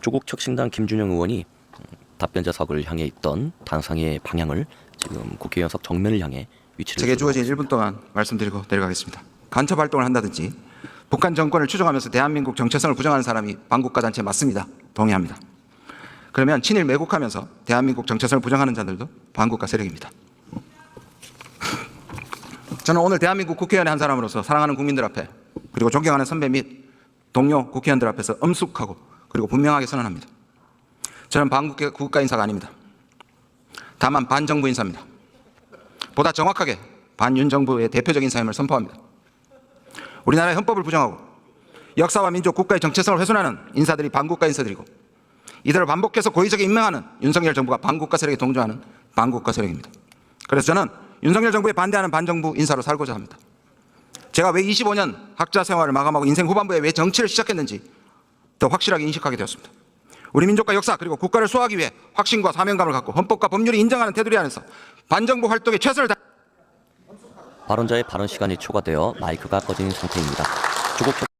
조국 혁신당 김준영 의원이 답변자석을 향해 있던 단상의 방향을 지금 국회의원석 정면을 향해 위치를 제게 주어진 1분 동안 말씀드리고 내려가겠습니다. 간첩 활동을 한다든지 북한 정권을 추종하면서 대한민국 정체성을 부정하는 사람이 반국가 단체 맞습니다. 동의합니다. 그러면 친일 매국하면서 대한민국 정체성을 부정하는 자들도 반국가 세력입니다. 저는 오늘 대한민국 국회의원의 한 사람으로서 사랑하는 국민들 앞에 그리고 존경하는 선배 및 동료 국회의원들 앞에서 엄숙하고 그리고 분명하게 선언합니다. 저는 반국가 국가 인사가 아닙니다. 다만 반정부 인사입니다. 보다 정확하게 반윤 정부의 대표적인 인사임을 선포합니다. 우리나라의 헌법을 부정하고 역사와 민족 국가의 정체성을 훼손하는 인사들이 반국가 인사들이고 이들을 반복해서 고의적인 임명하는 윤석열 정부가 반국가 세력에 동조하는 반국가 세력입니다. 그래서 저는 윤석열 정부에 반대하는 반정부 인사로 살고자 합니다. 제가 왜 25년 학자 생활을 마감하고 인생 후반부에 왜 정치를 시작했는지 더 확실하게 인식하게 되었습니다. 우리 민족과 역사 그리고 국가를 수호하기 위해 확신과 사명감을 갖고 헌법과 법률이 인정하는 테두리 안에서 반정부 활동에 최선을 다 발언자의 발언 시간이 초과되어 마이크가 꺼진 상태입니다. 조국